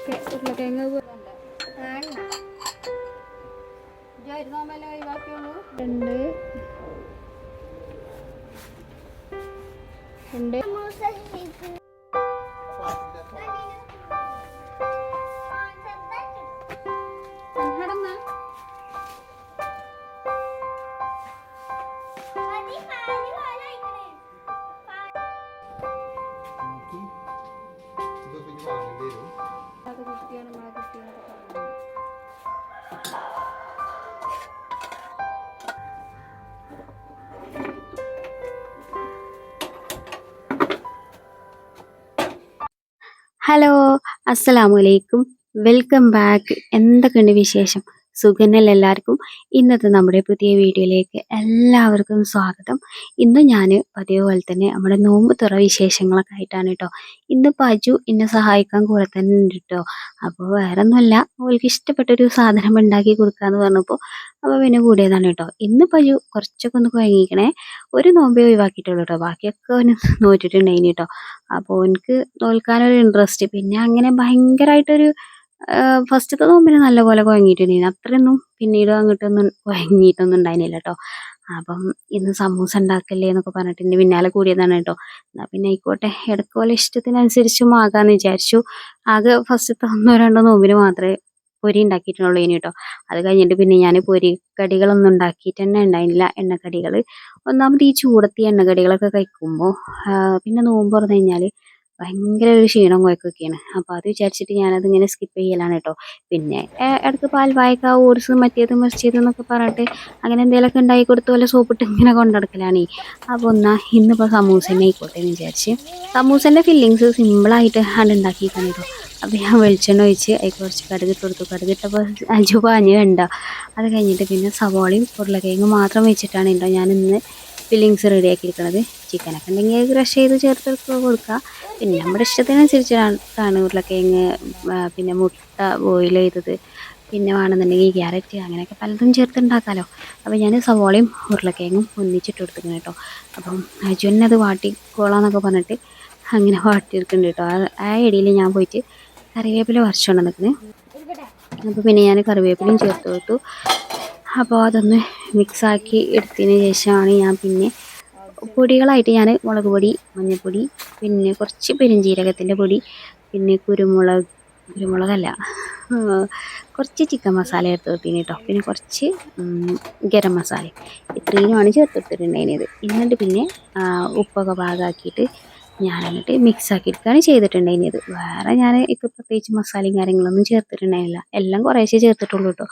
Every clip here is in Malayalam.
ഓക്കെ ഉരുളക്കിഴങ്ങ് രണ്ട്. രണ്ട്. ഹലോ അസ്സലാമു അലൈക്കും. Welcome back. എന്തൊക്കെയുണ്ട് വിശേഷം? സുഖനല്ല എല്ലാവർക്കും ഇന്നത്തെ നമ്മുടെ പുതിയ വീഡിയോയിലേക്ക് എല്ലാവർക്കും സ്വാഗതം. ഇന്ന് ഞാൻ പതിവ് പോലെ തന്നെ നമ്മുടെ നോമ്പ് തുറ വിശേഷങ്ങളൊക്കെ ആയിട്ടാണ് കേട്ടോ ഇന്ന് പജു എന്നെ സഹായിക്കാൻ കൂടെ തന്നെ ഉണ്ട് കേട്ടോ അപ്പോൾ വേറെ ഒന്നുമല്ല അവൾക്ക് ഇഷ്ടപ്പെട്ടൊരു സാധനം ഉണ്ടാക്കി കൊടുക്കാന്ന് പറഞ്ഞപ്പോൾ അപ്പോൾ പിന്നെ കൂടിയതാണ് കേട്ടോ ഇന്ന് പജു കുറച്ചൊക്കെ ഒന്ന് കുഴങ്ങിക്കണേ. ഒരു നോമ്പേ ഒഴിവാക്കിയിട്ടുള്ളൂ കേട്ടോ ബാക്കിയൊക്കെ അവന് നോറ്റിട്ടുണ്ടായിന് കേട്ടോ അപ്പോൾ എനിക്ക് തോൽക്കാനൊരു ഇൻട്രസ്റ്റ് പിന്നെ അങ്ങനെ ഭയങ്കരമായിട്ടൊരു ഫസ്റ്റത്തെ നോമ്പിന് നല്ലപോലെ കുഴങ്ങിയിട്ടുണ്ടായിരുന്നു അത്രയൊന്നും പിന്നീട് അങ്ങോട്ടൊന്നും കുഴങ്ങിയിട്ടൊന്നും ഉണ്ടായിരുന്നില്ല കേട്ടോ. അപ്പം ഇന്ന് സമൂസ ഉണ്ടാക്കല്ലേ എന്നൊക്കെ പറഞ്ഞിട്ട് എന്റെ പിന്നാലെ കൂടിയതാണ് കേട്ടോ. എന്നാൽ പിന്നെ ആയിക്കോട്ടെ. ഇടയ്ക്ക് പോലെ ഇഷ്ടത്തിനനുസരിച്ചും ആകാമെന്ന് വിചാരിച്ചു. ആകെ ഫസ്റ്റത്തെ ഒന്നോ രണ്ടോ നോമ്പിന് മാത്രമേ പൊരി ഉണ്ടാക്കിയിട്ടുള്ളൂ ഇനി കേട്ടോ. അത് കഴിഞ്ഞിട്ട് പിന്നെ ഞാൻ പൊരി കടികളൊന്നും ഉണ്ടാക്കിയിട്ട് തന്നെ ഉണ്ടായിരുന്നില്ല. എണ്ണക്കടികൾ ഒന്നാമത് ഈ ചൂടത്തി എണ്ണക്കടികളൊക്കെ കഴിക്കുമ്പോൾ പിന്നെ നോമ്പ് തുറന്നു കഴിഞ്ഞാൽ ഭയങ്കര ഒരു ക്ഷീണം കുഴക്കൊക്കെയാണ്. അപ്പോൾ അത് വിചാരിച്ചിട്ട് ഞാനത് ഇങ്ങനെ സ്കിപ്പ് ചെയ്യലാണ് കേട്ടോ പിന്നെ ഇടയ്ക്ക് പാൽ വായക്ക ഓർസ് മറ്റേത് മറിച്ചത് എന്നൊക്കെ പറഞ്ഞിട്ട് അങ്ങനെ എന്തെങ്കിലുമൊക്കെ ഉണ്ടാക്കി കൊടുത്ത് പോലെ സോപ്പിട്ട് ഇങ്ങനെ കൊണ്ടുനടക്കലാണ് അപ്പോൾ ഒന്നാ ഇന്നിപ്പോൾ സമൂസേനെ ആയിക്കോട്ടെ എന്ന് വിചാരിച്ച്. സമൂസന്റെ ഫില്ലിങ്സ് സിമ്പിളായിട്ട് ആണ് ഉണ്ടാക്കിയിരിക്കണം കേട്ടോ അപ്പോൾ ഞാൻ വെളിച്ചെണ്ണ ഒഴിച്ച് അതിൽ കുറച്ച് കടുകിട്ട് കൊടുത്തു. കടുകിട്ടപ്പോൾ അഞ്ചു പാഞ്ഞ് കണ്ട അത് കഴിഞ്ഞിട്ട് പിന്നെ സവാളയും ഉരുളക്കിഴങ്ങ് മാത്രം വെച്ചിട്ടാണ് കേട്ടോ ഞാൻ ഇന്ന് ഫില്ലിങ്സ് റെഡിയാക്കിയിരിക്കുന്നത് ചിക്കനൊക്കെ ഉണ്ടെങ്കിൽ ക്രഷ് ചെയ്ത് ചേർത്ത് കൊടുക്കുക പിന്നെ നമ്മുടെ ഇഷ്ടത്തിനനുസരിച്ചാണ് ഉരുളക്കിഴങ്ങ് പിന്നെ മുട്ട ബോയിൽ ചെയ്തത്. പിന്നെ വേണമെന്നുണ്ടെങ്കിൽ ക്യാരറ്റ് അങ്ങനെയൊക്കെ പലതും ചേർത്തുണ്ടാക്കാമല്ലോ അപ്പം അപ്പോൾ ഞാൻ സവോളയും ഉരുളക്കിഴങ്ങും ഒന്നിച്ചിട്ട് കൊടുത്തിരുന്നു കേട്ടോ. അപ്പം അജുവിനെ അത് വാട്ടിക്കോളാന്നൊക്കെ പറഞ്ഞിട്ട് അങ്ങനെ വാട്ടിയെടുക്കുന്നുണ്ട് കേട്ടോ. ആ ഇടയിൽ ഞാൻ പോയിട്ട് കറിവേപ്പില വരച്ചുകൊണ്ട് നിൽക്കുന്നത് അപ്പോൾ പിന്നെ ഞാൻ കറിവേപ്പിലയും ചേർത്ത് കൊടുത്തു. അപ്പോൾ അതൊന്ന് മിക്സാക്കി എടുത്തതിന് ശേഷമാണ് ഞാൻ പിന്നെ പൊടികളായിട്ട് ഞാൻ മുളക് പൊടി മഞ്ഞൾപ്പൊടി പിന്നെ കുറച്ച് പെരുംജീരകത്തിന്റെ പൊടി പിന്നെ കുരുമുളക് കുരുമുളകല്ല കുറച്ച് ചിക്കൻ മസാല ചേർത്ത് കൊടുത്തിന് കേട്ടോ. പിന്നെ കുറച്ച് ഗരം മസാല. ഇത്രയുമാണ് ചേർത്ത് കൊടുത്തിട്ടുണ്ടായിരുന്നത്. എന്നിട്ട് പിന്നെ ഉപ്പൊക്കെ പാകമാക്കിയിട്ട് ഞാൻ എന്നിട്ട് മിക്സ് ആക്കി എടുക്കുകയാണ് ചെയ്തിട്ടുണ്ടായിരുന്നത്. വേറെ ഞാൻ ഇപ്പോൾ പ്രത്യേകിച്ച് മസാലയും കാര്യങ്ങളൊന്നും ചേർത്തിട്ടുണ്ടായിരുന്നില്ല. എല്ലാം കുറേശ്ശെ ചേർത്തിട്ടുള്ളൂ കേട്ടോ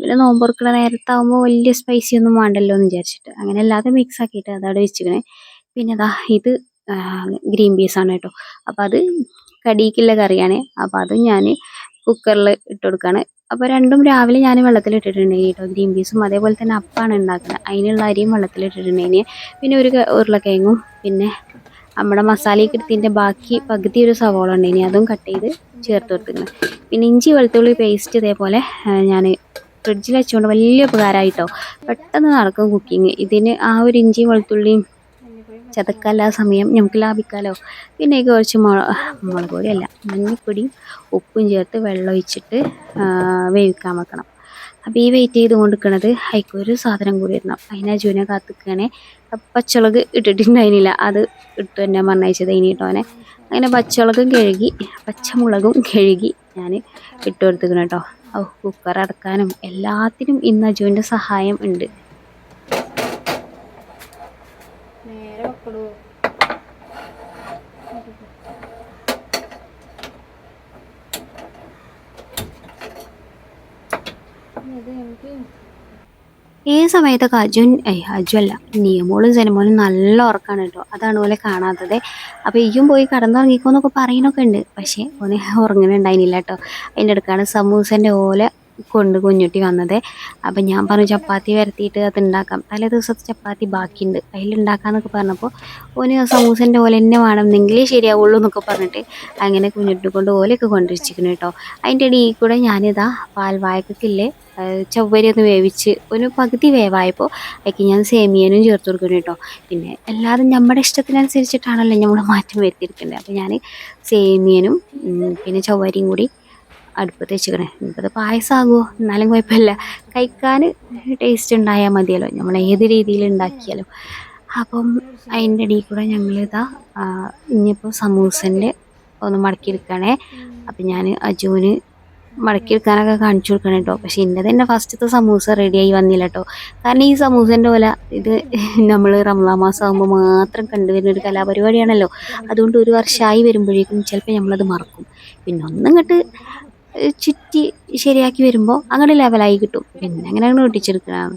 പിന്നെ നോമ്പുറക്കുള്ള നേരത്താകുമ്പോൾ വലിയ സ്പൈസി ഒന്നും വേണ്ടല്ലോ എന്ന് വിചാരിച്ചിട്ട് അങ്ങനെ അല്ലാതെ മിക്സ് ആക്കിയിട്ട് അതവിടെ വെച്ചിരിക്കണേ പിന്നെ അതാ ഇത് ഗ്രീൻ പീസാണ് കേട്ടോ അപ്പോൾ അത് കടിക്കുള്ള കറിയാണ്. അപ്പോൾ അത് ഞാൻ കുക്കറിൽ ഇട്ട് കൊടുക്കുകയാണ് അപ്പോൾ രണ്ടും രാവിലെ ഞാൻ വെള്ളത്തിൽ വെള്ളത്തിലിട്ടിട്ടുണ്ടെങ്കിൽ കേട്ടോ ഗ്രീൻ പീസും അതേപോലെ തന്നെ അപ്പാണ് ഉണ്ടാക്കുന്നത്. അതിനുള്ള അരിയും വെള്ളത്തിൽ വെള്ളത്തിലിട്ടിട്ടുണ്ടെങ്കിൽ പിന്നെ ഒരു ഉരുളക്കിഴങ്ങും പിന്നെ നമ്മുടെ മസാലയൊക്കെ എടുത്തതിന്റെ ബാക്കി പകുതി ഒരു സവോള ഉണ്ട്. ഇനി അതും കട്ട് ചെയ്ത് ചേർത്ത് കൊടുത്തിരിക്കണം പിന്നെ ഇഞ്ചി വെളുത്തുള്ളി പേസ്റ്റ് ഇതേപോലെ ഞാൻ ഫ്രിഡ്ജിൽ വെച്ചുകൊണ്ട് വലിയ ഉപകാരമായിട്ടോ പെട്ടെന്ന് നടക്കും കുക്കിങ് ഇതിന് ആ ഒരു ഇഞ്ചിയും വെളുത്തുള്ളിയും ചതക്കല്ല സമയം നമുക്ക് ലാഭിക്കാമല്ലോ പിന്നെ കുറച്ച് മുള മുളക് പൊടിയല്ല മഞ്ഞൾപ്പൊടിയും ഉപ്പും ചേർത്ത് വെള്ളം ഒഴിച്ചിട്ട് വേവിക്കാൻ വെക്കണം. അപ്പോൾ ഈ വെയിറ്റ് ചെയ്ത് കൊണ്ടിരിക്കണത് അതിലേക്ക് ഒരു സാധനം കൂടി ഇടണം അതിനെ ജൂനെ കാത്തിക്കണേ പച്ചമുളക് ഇട്ടിട്ടുണ്ടായിരുന്നില്ല. അത് ഇട്ട് തന്നെ മണ്ണയച്ചത് ഇനി ഇട്ടോനെ അങ്ങനെ പച്ചമുളകും കഴുകി പച്ചമുളകും കഴുകി ഞാൻ ഇട്ടു കൊടുത്തിക്കണം കേട്ടോ. ഓ കുക്കർ അടക്കാനും എല്ലാത്തിനും ഇന്ന് അജുവിന്റെ സഹായം ഉണ്ട് നേരെ വെക്കടൂ ഇത് എനിക്ക് ഈ സമയത്തൊക്കെ അജുൻ അജു അല്ല നിയമോളും ജനമോളും നല്ല ഉറക്കാണ് കേട്ടോ. അതാണ് പോലെ കാണാത്തത്. അപ്പോൾ ഇയ്യും പോയി കടന്നുറങ്ങിക്കോന്നൊക്കെ പറയണൊക്കെ ഉണ്ട്. പക്ഷേ ഓന് ഉറങ്ങുന്നുണ്ടായിരുന്നില്ല കേട്ടോ. അതിന്റെ അടുക്കാണ് സമൂസന്റെ ഓല കൊണ്ട് കുഞ്ഞുട്ടി വന്നത്. അപ്പം ഞാൻ പറഞ്ഞു ചപ്പാത്തി വരത്തിയിട്ട് അത് ഉണ്ടാക്കാം തലേ ദിവസത്തെ ചപ്പാത്തി ബാക്കിയുണ്ട്. അതിലുണ്ടാക്കാമെന്നൊക്കെ പറഞ്ഞപ്പോൾ ഓന് സമൂസന്റെ ഓല തന്നെ വേണമെന്നെങ്കിലേ ശരിയാവുള്ളൂ എന്നൊക്കെ പറഞ്ഞിട്ട് അങ്ങനെ കുഞ്ഞുട്ടി കൊണ്ട് ഓലയൊക്കെ കൊണ്ടുവച്ചിരിക്കുന്നു കേട്ടോ അതിന്റെ ഇടയിൽ കൂടെ ഞാനിതാ വായക്കില്ലേ ചവ്വരി ഒന്ന് വേവിച്ച് ഒരു പകുതി വേവായപ്പോൾ അതിലേക്ക് ഞാൻ സേമിയനും ചേർത്ത് കൊടുക്കുന്നു കേട്ടോ പിന്നെ എല്ലാതും നമ്മുടെ ഇഷ്ടത്തിനനുസരിച്ചിട്ടാണല്ലോ നമ്മൾ മാറ്റം വരുത്തിയിരിക്കുന്നത് അപ്പോൾ ഞാൻ സേമിയനും പിന്നെ ചവ്വരിയും കൂടി അടുപ്പത്ത് വെച്ചിക്കണേ ഇനിയിപ്പോൾ പായസമാകുമോ എന്നാലും കുഴപ്പമില്ല. കഴിക്കാൻ ടേസ്റ്റ് ഉണ്ടായാൽ മതിയല്ലോ. നമ്മൾ ഏത് രീതിയിൽ ഉണ്ടാക്കിയാലും. അപ്പം അതിന്റെ ഇടയിൽ കൂടെ ഞങ്ങളിതാ ഇനിയിപ്പോൾ സമൂസന്റെ ഒന്ന് മടക്കിയെടുക്കണേ. അപ്പം ഞാൻ അജുവിന് മടക്കിയെടുക്കാനൊക്കെ കാണിച്ചു കൊടുക്കണം കേട്ടോ പക്ഷെ എന്റെ തന്നെ ഫസ്റ്റത്തെ സമൂസ റെഡിയായി വന്നില്ല കേട്ടോ കാരണം ഈ സമൂസന്റെ പോലെ ഇത് നമ്മൾ റംസാൻ മാസം ആകുമ്പോൾ മാത്രം കണ്ടുവരുന്ന ഒരു കലാപരിപാടിയാണല്ലോ. അതുകൊണ്ട് ഒരു വർഷമായി വരുമ്പോഴേക്കും ചിലപ്പോൾ നമ്മളത് മറക്കും. പിന്നെ ഒന്നും ഒന്നിങ്ങോട്ട് ചുറ്റി ശരിയാക്കി വരുമ്പോൾ അങ്ങനെ ലെവലായി കിട്ടും. പിന്നെ അങ്ങനെ അങ്ങ് ഒട്ടിച്ചെടുക്കണതാണ്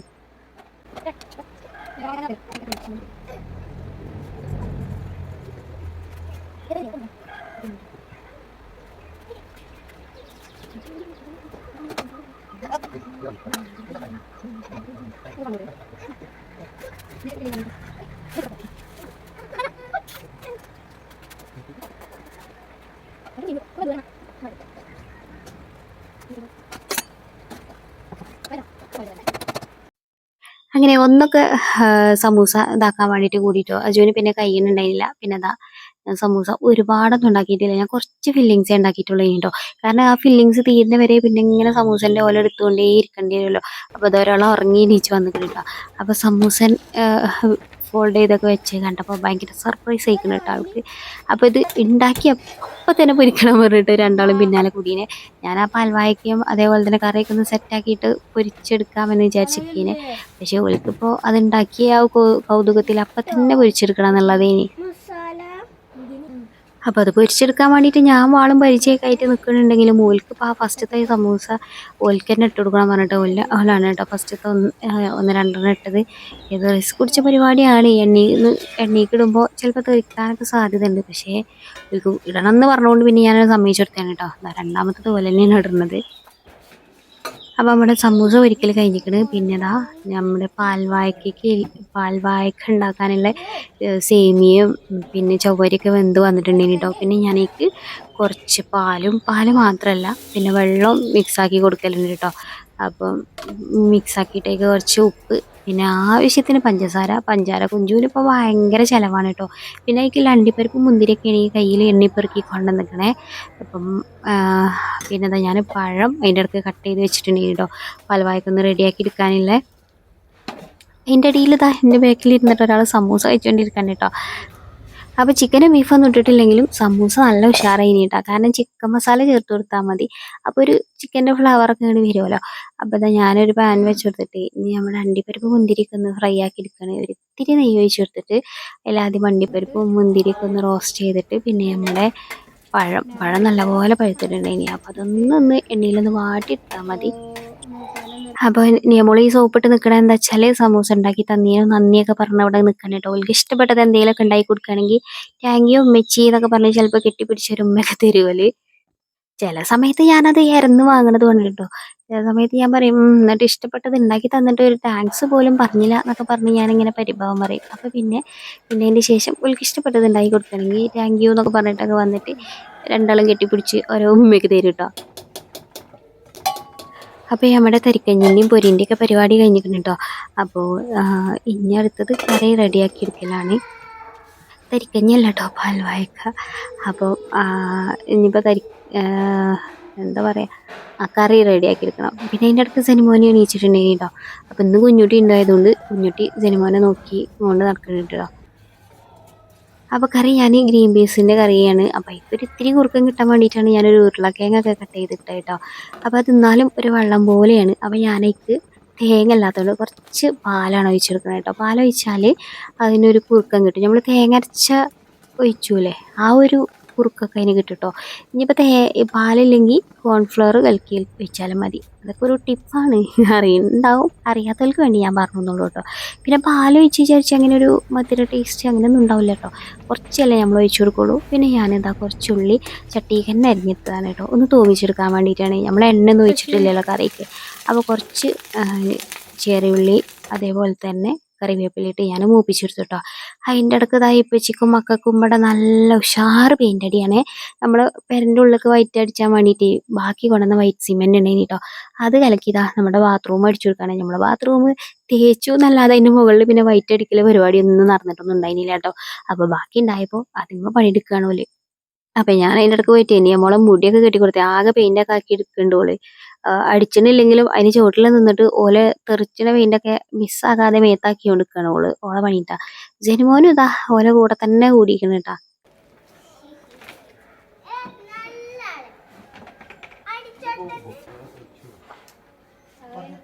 അങ്ങനെ ഒന്നൊക്കെ സമൂസ ഇതാക്കാൻ വേണ്ടിയിട്ട് കൂടിയിട്ടോ. അജുവിന് പിന്നെ കഴിയുന്നുണ്ടായില്ല പിന്നെ അതാ ഞാൻ സമൂസ ഒരുപാടൊന്നും ഉണ്ടാക്കിയിട്ടില്ല. ഞാൻ കുറച്ച് ഫില്ലിങ്സേ ഉണ്ടാക്കിയിട്ടുള്ളൂ കേട്ടോ കാരണം ആ ഫില്ലിങ്സ് തീരുന്ന വരെ പിന്നെ ഇങ്ങനെ സമൂസന്റെ ഓല എടുത്തുകൊണ്ടേ ഇരിക്കേണ്ടി വരുമല്ലോ. അപ്പോൾ അതൊരാളെ ഉറങ്ങി എണീച്ച് വന്നിട്ടുണ്ട് അപ്പോൾ സമൂസൻ ഫോൾഡ് ചെയ്തൊക്കെ വെച്ച് കണ്ടപ്പോൾ ഭയങ്കര സർപ്രൈസ് ആയിക്കണം കേട്ടോ ആൾക്ക്. അപ്പോൾ ഇത് ഉണ്ടാക്കി അപ്പം തന്നെ പൊരിക്കണം പറഞ്ഞിട്ട് രണ്ടാളും പിന്നാലെ കൂടീനെ. ഞാൻ ആ പാൽവായക്കും അതേപോലെ തന്നെ കറിയൊക്കെ ഒന്ന് സെറ്റാക്കിയിട്ട് പൊരിച്ചെടുക്കാമെന്ന് വിചാരിച്ചിരിക്കേനെ. പക്ഷേ ഓൾക്കിപ്പോൾ അതുണ്ടാക്കിയ ആ കൗതുകത്തിൽ അപ്പം തന്നെ പൊരിച്ചെടുക്കണം എന്നുള്ളതേനി. അപ്പോൾ അത് പൊരിച്ചെടുക്കാൻ വേണ്ടിയിട്ട് ഞാൻ വാളും പരിചയമൊക്കെ ആയിട്ട് നിൽക്കുന്നുണ്ടെങ്കിലും ഓൽക്ക് ഇപ്പോൾ ആ ഫസ്റ്റത്തെ സമൂസ ഓൽക്ക് തന്നെ ഇട്ട് കൊടുക്കണം പറഞ്ഞിട്ട് ഓല ഓലാണ് കേട്ടോ. ഫസ്റ്റത്തെ ഒന്ന് ഒന്ന് രണ്ടെണ്ണം ഇട്ടത്. ഇത് റിസ്ക് കുടിച്ച പരിപാടിയാണ്. എണ്ണയിൽ എണ്ണീക്ക് ഇടുമ്പോൾ ചിലപ്പോൾ തെറിക്കാനൊക്കെ സാധ്യത ഉണ്ട് പക്ഷേ ഇടണം എന്ന് പറഞ്ഞുകൊണ്ട് പിന്നെ ഞാനത് സമ്മതിച്ചെടുത്തേനെ കേട്ടോ. രണ്ടാമത്തെ പോലെ തന്നെയാണ് ഇടുന്നത്. അപ്പോൾ നമ്മുടെ സമൂസ ഒരിക്കൽ കഴിഞ്ഞിരിക്കണ്. പിന്നെതാ നമ്മുടെ പാൽവായക്കയ്ക്ക് പാൽവായക്ക ഉണ്ടാക്കാനുള്ള സേമിയയും പിന്നെ ചവ്വരിയൊക്കെ വെന്ത് വന്നിട്ടുണ്ടെങ്കിൽ കേട്ടോ പിന്നെ ഞാനേക്ക് കുറച്ച് പാലും പാൽ മാത്രമല്ല പിന്നെ വെള്ളം മിക്സാക്കി കൊടുക്കലുണ്ട് കേട്ടോ അപ്പം മിക്സ് ആക്കിയിട്ടേക്ക് കുറച്ച് ഉപ്പ്. പിന്നെ ആവശ്യത്തിന് പഞ്ചസാര പഞ്ചാര കുഞ്ചുവിന് ഇപ്പോൾ ഭയങ്കര ചിലവാണ് കേട്ടോ പിന്നെ എനിക്ക് അണ്ടിപ്പരിപ്പ് മുന്തിരിയൊക്കെ ഈ കയ്യിൽ എണ്ണിപ്പെറുക്കി കൊണ്ടുവന്നിക്കണേ അപ്പം പിന്നെ എന്താ ഞാൻ പഴം അതിന്റെ ഇടയ്ക്ക് കട്ട് ചെയ്ത് വെച്ചിട്ടുണ്ടെങ്കിൽ കേട്ടോ പലവായ്ക്കൊന്ന് റെഡിയാക്കി എടുക്കാനില്ലേ. അതിന്റെ ഇടയിൽ ഇതാ എന്റെ ബാക്കിൽ ഇരുന്നിട്ട് ഒരാൾ സമൂസ കഴിച്ചുകൊണ്ടിരിക്കാൻ കേട്ടോ അപ്പോൾ ചിക്കനും ബീഫൊന്നും ഇട്ടിട്ടില്ലെങ്കിലും സമൂസ നല്ല ഉഷാറായി കേട്ടോ കാരണം ചിക്കൻ മസാല ചേർത്ത് കൊടുത്താൽ മതി. അപ്പോൾ ഒരു ചിക്കന്റെ ഫ്ലവറൊക്കെ ഇങ്ങനെ വരുമല്ലോ അപ്പോൾ ഇതാ ഞാനൊരു പാൻ വെച്ച് കൊടുത്തിട്ട് ഇനി നമ്മുടെ അണ്ടിപ്പരിപ്പ് മുന്തിരിയൊക്കെ ഒന്ന് ഫ്രൈ ആക്കി എടുക്കണേ. ഒരു നെയ്യ് ഒഴിച്ച് കൊടുത്തിട്ട് അല്ലാതെ അണ്ടിപ്പരിപ്പും മുന്തിരിയൊക്കെ ഒന്ന് റോസ്റ്റ് ചെയ്തിട്ട് പിന്നെ നമ്മുടെ പഴം. പഴം നല്ലപോലെ പഴുത്തിട്ടുണ്ടെങ്കിൽ അപ്പോൾ അതൊന്നൊന്ന് എണ്ണയിലൊന്ന് വാട്ടിയിട്ടാൽ മതി. അപ്പോൾ നിയമോൾ ഈ സോപ്പിട്ട് നിക്കണ എന്താ വെച്ചാൽ സമൂസ ഉണ്ടാക്കി തന്നീനും നന്ദിയൊക്കെ പറഞ്ഞ അവിടെ നിൽക്കണം കേട്ടോ. അവൾക്ക് ഇഷ്ടപ്പെട്ടത് എന്തെങ്കിലുമൊക്കെ ഉണ്ടാക്കി കൊടുക്കുകയാണെങ്കിൽ താങ്ക് ഉമ്മച്ചി എന്നൊക്കെ പറഞ്ഞ് ചിലപ്പോൾ കെട്ടിപ്പിടിച്ച ഒരു ഉമ്മയൊക്കെ തരുമല്ലേ ചില സമയത്ത് ഞാനത് ഇറന്ന് വാങ്ങണത് കൊണ്ട് കേട്ടോ. ചില സമയത്ത് ഞാൻ പറയും "ഉം, എന്നിട്ട് ഇഷ്ടപ്പെട്ടത് ഉണ്ടാക്കി തന്നിട്ട് ഒരു താങ്ക്സ് പോലും പറഞ്ഞില്ല എന്നൊക്കെ പറഞ്ഞ് ഞാനിങ്ങനെ പരിഭവം പറയും. അപ്പോൾ പിന്നെ പിന്നെ അതിന്റെ ശേഷം ഓൾക്ക് ഇഷ്ടപ്പെട്ടത് ഉണ്ടാക്കി കൊടുക്കുകയാണെങ്കിൽ താങ്ക് യു എന്നൊക്കെ പറഞ്ഞിട്ടൊക്കെ വന്നിട്ട് രണ്ടാളും കെട്ടിപ്പിടിച്ച് ഓരോ ഉമ്മയ്ക്ക് തരും കേട്ടോ. അപ്പോൾ നമ്മുടെ തരിക്കഞ്ഞിന്റെയും പൊരിന്റെയൊക്കെ പരിപാടി കഴിഞ്ഞിരിക്കുന്നു കേട്ടോ. അപ്പോൾ ഇനി അടുത്തത് കറി റെഡിയാക്കി എടുക്കലാണ് തരിക്കഞ്ഞല്ല കേട്ടോ പാൽവായക്ക. അപ്പോൾ ഇനിയിപ്പോൾ തരി എന്താ പറയുക ആ കറി റെഡിയാക്കി എടുക്കണം പിന്നെ അതിന്റെ അടുത്ത് സിനിമോനെ എണീച്ചിട്ടുണ്ടെങ്കിൽ കേട്ടോ. അപ്പോൾ ഇന്ന് കുഞ്ഞുട്ടി ഉണ്ടായതുകൊണ്ട് കുഞ്ഞുട്ടി സിനിമോനെ നോക്കി കൊണ്ട് നടക്കുന്നുണ്ട് കേട്ടോ. അപ്പോൾ കറി ഞാൻ ഗ്രീൻ പീസിന്റെ കറിയാണ്. അപ്പോൾ ഇപ്പോൾ ഇത്തിരി കുറുക്കം കിട്ടാൻ വേണ്ടിയിട്ടാണ് ഞാനൊരു ഉരുളക്കിഴങ്ങൊക്കെ കട്ട് ചെയ്തിട്ട് കേട്ടോ. അപ്പോൾ അത് എന്നാലും ഒരു വെള്ളം പോലെയാണ്. അപ്പോൾ ഞാനേക്ക് തേങ്ങ അല്ലാത്തതുകൊണ്ട് കുറച്ച് പാലാണ് ഒഴിച്ചെടുക്കുന്നത് കേട്ടോ. പാലൊഴിച്ചാൽ അതിനൊരു കുറുക്കം കിട്ടും. നമ്മൾ തേങ്ങ അരച്ച ഒഴിച്ചൂലേ? ആ ഒരു കുറുക്കൊക്കെ അതിന് കിട്ടും കേട്ടോ ഇനിയിപ്പോൾ തേ പാലില്ലെങ്കിൽ കോൺഫ്ലവർ കലക്കി വെച്ചാലും മതി. അതൊക്കെ ഒരു ടിപ്പാണ് അറിയുന്നുണ്ടാവും അറിയാത്തവർക്ക് വേണ്ടി ഞാൻ പറഞ്ഞുള്ളൂ കേട്ടോ. പിന്നെ പാൽ ഒഴിച്ച് വിചാരിച്ച് അങ്ങനെ ഒരു മധുര ടേസ്റ്റ് അങ്ങനെയൊന്നും ഉണ്ടാവില്ല കേട്ടോ. കുറച്ചല്ലേ നമ്മൾ ഒഴിച്ചു കൊടുക്കുള്ളൂ. പിന്നെ ഞാനെന്താ കുറച്ച് ഉള്ളി ചട്ടിക്ക് തന്നെ അരിഞ്ഞെടുത്തതാണ് കേട്ടോ. ഒന്ന് തൂമിച്ചെടുക്കാൻ വേണ്ടിയിട്ടാണ്. നമ്മൾ എണ്ണ ഒന്നും ഒഴിച്ചിട്ടില്ലല്ലോ കറിക്ക്. അപ്പോൾ കുറച്ച് ചെറിയ ചെറിയുള്ളി അതേപോലെ തന്നെ കറിവേപ്പിലിട്ട് ഞാൻ മൂപ്പിച്ചെടുത്തു കേട്ടോ അതിന്റെ ഇടയ്ക്ക് ഇതായി ഇപ്പച്ചിക്കും മക്കൾക്കും ഇവിടെ നല്ല ഉഷാറ് പെയിന്റ് അടിയാണ്. നമ്മൾ പെരന്റെ ഉള്ളിലേക്ക് വൈറ്റ് അടിച്ചാൽ വേണ്ടിയിട്ട് ബാക്കി കൊണ്ടുവന്ന വൈറ്റ് സിമെന്റ് ഉണ്ടായിരുന്നു കേട്ടോ അത് കലക്കിയതാ നമ്മുടെ ബാത്റൂം അടിച്ചു കൊടുക്കുകയാണ് നമ്മുടെ ബാത്റൂം തേച്ചു എന്നല്ലാതെ അതിന്റെ മുകളിൽ പിന്നെ വൈറ്റ് അടിക്കൽ പരിപാടി ഒന്നും നടന്നിട്ടൊന്നും ഉണ്ടായിരുന്നില്ല കേട്ടോ അപ്പോൾ ബാക്കി ഉണ്ടായപ്പോൾ അതിന്മേൽ പണിയെടുക്കുകയാണ് അപ്പൊ ഞാൻ അതിന്റെ ഇടയ്ക്ക് പോയിട്ട് ഇനി മോളെ മുടിയൊക്കെ കെട്ടി കൊടുത്തേ ആകെ ഒക്കെ ആക്കി എടുക്കുന്നുണ്ട് ഓൾ. അടിച്ചിട്ടില്ലെങ്കിലും അതിന് ചോട്ടിൽ നിന്നിട്ട് ഓലെ തെറിച്ചിന് പെയിന്റ് ഒക്കെ മിസ്സാകാതെ മേത്താക്കി കൊടുക്കണം ഓൾ ഓളെ പണിയിട്ടാ ജനുമോനും ഇതാ ഓലെ കൂടെ തന്നെ കൂടിയിരിക്കണം കേട്ടാ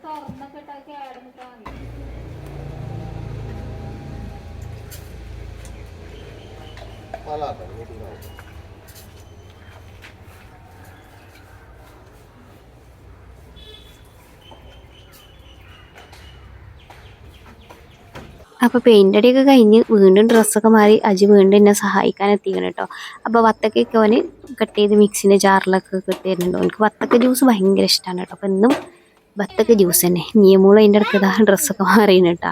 തുറന്നൊക്കെ ഇട്ടാക്കി പെയിന്റ് അടിയൊക്കെ കഴിഞ്ഞ് വീണ്ടും ഡ്രസ്സൊക്കെ മാറി അജി വീണ്ടും എന്നെ സഹായിക്കാൻ എത്തിക്കണം കേട്ടോ അപ്പൊ വത്തക്കൊക്കെ അവന് കട്ട് ചെയ്ത് മിക്സിന്റെ ജാറിലൊക്കെ കെട്ടി തരുന്നുണ്ട് അവനക്ക് വത്തക്ക ജ്യൂസ് ഭയങ്കര ഇഷ്ടമാണ് കേട്ടോ അപ്പൊ എന്നും വത്തക്ക ജ്യൂസ് തന്നെ. നിയമോൾ അതിന്റെ ഇടയ്ക്ക് ഇതാ ഡ്രസ്സൊക്കെ മാറിയാണ് കേട്ടോ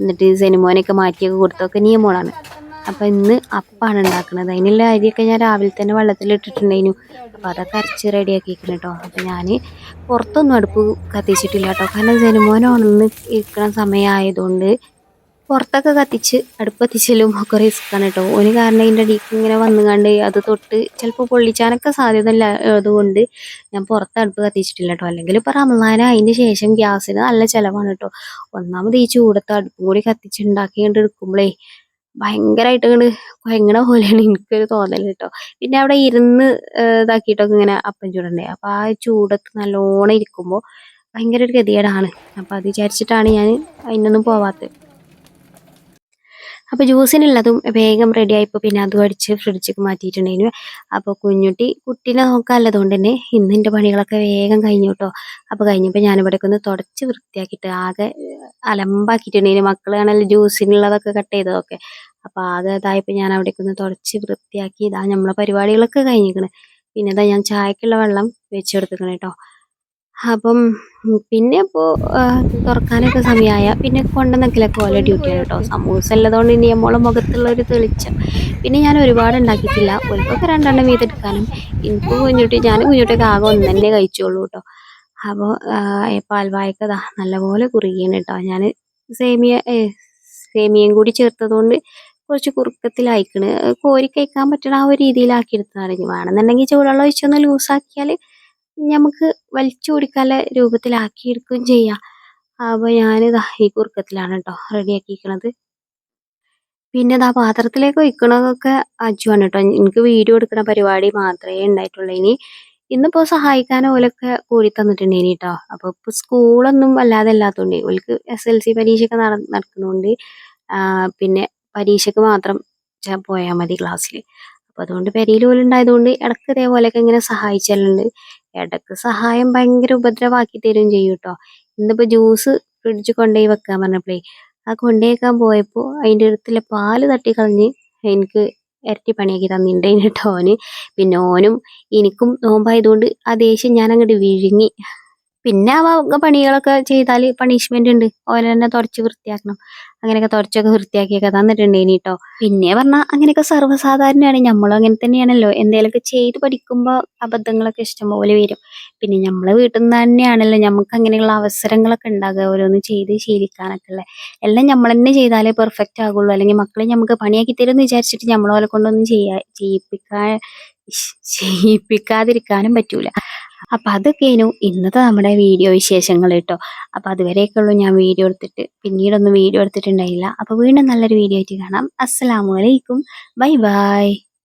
എന്നിട്ട് സിനിമോനൊക്കെ മാറ്റിയൊക്കെ കൊടുത്തൊക്കെ നിയമോളാണ്. അപ്പൊ ഇന്ന് അപ്പാണ് ഉണ്ടാക്കുന്നത് അതിനുള്ള അരിയൊക്കെ ഞാൻ രാവിലെ തന്നെ വെള്ളത്തിലിട്ടിട്ടുണ്ടായിരുന്നു അപ്പോൾ അതൊക്കെ അരച്ച് റെഡിയാക്കിയിരിക്കണം കേട്ടോ അപ്പൊ ഞാൻ പുറത്തൊന്നും അടുപ്പ് കത്തിച്ചിട്ടില്ല കേട്ടോ കാരണം സെനിമോൻ ഉണർന്ന് ഇരിക്കണ സമയമായതുകൊണ്ട് പുറത്തൊക്കെ കത്തിച്ച് അടുപ്പ് കത്തിച്ചലും ഒക്കെ റിസ്ക്കാണ് കേട്ടോ ഒരു കാരണം അതിന്റെ അടിക്ക് ഇങ്ങനെ വന്നുകാണ്ട് അത് തൊട്ട് ചിലപ്പോൾ പൊള്ളിച്ചാനൊക്കെ സാധ്യത അതുകൊണ്ട് ഞാൻ പുറത്ത് അടുപ്പ് കത്തിച്ചിട്ടില്ല കേട്ടോ അല്ലെങ്കിൽ ഇപ്പോൾ റമദാൻ അതിന് ശേഷം ഗ്യാസിന് നല്ല ചിലവാണ് കേട്ടോ ഒന്നാമത് ഈ ചൂടത്ത് അടുപ്പും കൂടി കത്തിച്ചുണ്ടാക്കി കണ്ട് എടുക്കുമ്പോഴേ ഭയങ്കരമായിട്ട് ഇങ്ങോട്ട് ഭയങ്കര പോലെയാണ് എനിക്കൊരു തോന്നൽ കേട്ടോ പിന്നെ അവിടെ ഇരുന്ന് ഇതാക്കിയിട്ടൊക്കെ ഇങ്ങനെ അപ്പം ചൂടണ്ടേ. അപ്പോൾ ആ ചൂടത്ത് നല്ലോണം ഇരിക്കുമ്പോൾ ഭയങ്കര ഒരു ഗതികേടാണ്. അപ്പോൾ അത് വിചാരിച്ചിട്ടാണ് ഞാൻ അതിനൊന്നും പോവാത്തത്. അപ്പോൾ ജ്യൂസിനുള്ളതും വേഗം റെഡി ആയപ്പോൾ പിന്നെ അതും അടിച്ച് ഫ്രിഡ്ജിക്ക് മാറ്റിയിട്ടുണ്ടായിരുന്നു. അപ്പോൾ കുഞ്ഞുട്ടി കുട്ടീനെ നോക്കാനുള്ളതുകൊണ്ട് തന്നെ ഇന്ന് എന്റെ പണികളൊക്കെ വേഗം കഴിഞ്ഞു കേട്ടോ അപ്പോൾ കഴിഞ്ഞപ്പോൾ ഞാനിവിടേക്ക് ഒന്ന് തുടച്ച് വൃത്തിയാക്കിയിട്ട് ആകെ അലമ്പാക്കിയിട്ടുണ്ടായിരുന്നു. മക്കളാണല്ലോ ജ്യൂസിനുള്ളതൊക്കെ കട്ട് ചെയ്തതൊക്കെ. അപ്പോൾ ആകെ ഇതായപ്പോൾ ഞാൻ അവിടെ ഒന്ന് തുടച്ച് വൃത്തിയാക്കി ഇതാ നമ്മളെ പരിപാടികളൊക്കെ കഴിഞ്ഞിരിക്കണ്. പിന്നെ ഇതാ ഞാൻ ചായക്കുള്ള വെള്ളം വെച്ചെടുത്തിക്കണം കേട്ടോ അപ്പം പിന്നെ ഇപ്പോൾ തുറക്കാനൊക്കെ സമയമായ പിന്നെ കൊണ്ടുവന്നൊക്കെ ഓല ഡ്യൂട്ടിയാണ് കേട്ടോ സമൂസ ഉള്ളതുകൊണ്ട് ഇനി നമ്മളെ മുഖത്തുള്ള ഒരു തെളിച്ചം. പിന്നെ ഞാൻ ഒരുപാട് ഉണ്ടാക്കിയിട്ടില്ല ഒരുക്കൊക്കെ രണ്ടെണ്ണം വീതെടുക്കാനും. എനിക്ക് കുഞ്ഞുട്ടി ഞാൻ കുഞ്ഞുട്ടിയൊക്കെ ആകെ ഒന്ന് തന്നെ കഴിച്ചോളൂ കേട്ടോ അപ്പോൾ പാൽവായക്കതാ നല്ലപോലെ കുറുകിയാണ് കേട്ടോ ഞാൻ സേമിയ സേമിയയും കൂടി ചേർത്തതുകൊണ്ട് കുറച്ച് കുറുക്കത്തിലായിക്കണ്. കോരി കഴിക്കാൻ പറ്റണ ആ ഒരു രീതിയിലാക്കി എടുത്തതാണ്. ഇനി വേണമെന്നുണ്ടെങ്കിൽ ചൂടുവെള്ളം ഒഴിച്ചൊന്ന് ലൂസാക്കിയാൽ നമുക്ക് വലിച്ചു കുടിക്കാനുള്ള രൂപത്തിലാക്കി എടുക്കുകയും ചെയ്യാം. അപ്പോൾ ഞാനിതാ ഈ കുറുക്കത്തിലാണ് കേട്ടോ റെഡിയാക്കിയിരിക്കണത്. പിന്നെ ഇതാ പാത്രത്തിലേക്ക് ഒഴിക്കണതൊക്കെ അജുവാണ് കേട്ടോ എനിക്ക് വീഡിയോ എടുക്കുന്ന പരിപാടി മാത്രമേ ഉണ്ടായിട്ടുള്ളൂ ഇനി. ഇന്നിപ്പോൾ സഹായിക്കാൻ ഓലൊക്കെ കൂടി തന്നിട്ടുണ്ട് ഇനി കേട്ടോ അപ്പോൾ ഇപ്പോൾ സ്കൂളൊന്നും വല്ലാതെ ഇല്ലാത്തതുകൊണ്ട് ഓൽക്ക് എസ് എൽ സി പരീക്ഷയൊക്കെ നട നടക്കുന്നതുകൊണ്ട് പിന്നെ പരീക്ഷയ്ക്ക് മാത്രം പോയാൽ മതി ക്ലാസ്സിൽ അപ്പോൾ അതുകൊണ്ട് പെരയിൽ ഓലുണ്ടായതുകൊണ്ട് ഇടയ്ക്ക് ഇതേപോലെയൊക്കെ ഇങ്ങനെ സഹായിച്ചല്ലുണ്ട് ഇടയ്ക്ക് സഹായം ഭയങ്കര ഉപദ്രവമാക്കി തരും ചെയ്യും കേട്ടോ ഇന്നിപ്പോൾ ജ്യൂസ് ഫ്രിഡ്ജ് കൊണ്ടുപോയി വെക്കാൻ പറഞ്ഞപ്പോഴേ ആ കൊണ്ടുപോയിക്കാൻ പോയപ്പോൾ അതിന്റെ അടുത്തുള്ള പാൽ തട്ടി കളഞ്ഞ് എനിക്ക് ഇരട്ടി പണിയാക്കി തന്നിട്ടുണ്ടായിരുന്നു കേട്ടോ ഓന്. പിന്നെ ഓനും എനിക്കും നോമ്പായതുകൊണ്ട് ആ ദേഷ്യം ഞാൻ അങ്ങോട്ട് വിഴുങ്ങി. പിന്നെ ആ പണികളൊക്കെ ചെയ്താൽ പണിഷ്മെന്റ് ഉണ്ട്. ഓല തന്നെ തുടച്ച് വൃത്തിയാക്കണം. അങ്ങനെയൊക്കെ തുടച്ചൊക്കെ വൃത്തിയാക്കിയൊക്കെ തന്നിട്ടുണ്ടേനി കേട്ടോ പിന്നെ പറഞ്ഞാൽ അങ്ങനെയൊക്കെ സർവസാധാരണയാണ്. നമ്മളും അങ്ങനെ തന്നെയാണല്ലോ. എന്തെങ്കിലുമൊക്കെ ചെയ്ത് പഠിക്കുമ്പോൾ അബദ്ധങ്ങളൊക്കെ ഇഷ്ടംപോലെ വരും. പിന്നെ നമ്മളെ വീട്ടിൽ നിന്ന് തന്നെയാണല്ലോ നമുക്ക് അങ്ങനെയുള്ള അവസരങ്ങളൊക്കെ ഉണ്ടാകുക ഓരോന്ന് ചെയ്ത് ശീലിക്കാനൊക്കെ ഉള്ളത് എല്ലാം നമ്മൾ തന്നെ ചെയ്താലേ പെർഫെക്റ്റ് ആകുള്ളൂ. അല്ലെങ്കിൽ മക്കളെ നമുക്ക് പണിയാക്കി തരുമെന്ന് വിചാരിച്ചിട്ട് നമ്മളെ കൊണ്ടൊന്നും ചെയ്യാ ചെയ്യിപ്പിക്കാൻ ചെയ്യിപ്പിക്കാതിരിക്കാനും പറ്റൂല. അപ്പൊ അതൊക്കെയാണ് ഇന്നത്തെ നമ്മുടെ വീഡിയോ വിശേഷങ്ങൾ കേട്ടോ. അപ്പോൾ അതുവരെയൊക്കെ ഉള്ളൂ ഞാൻ വീഡിയോ എടുത്തിട്ട്. പിന്നീടൊന്നും വീഡിയോ എടുത്തിട്ടുണ്ടായില്ല. അപ്പോൾ വീണ്ടും നല്ലൊരു വീഡിയോ ആയിട്ട് കാണാം. അസ്സലാമു അലൈക്കും. Bye bye.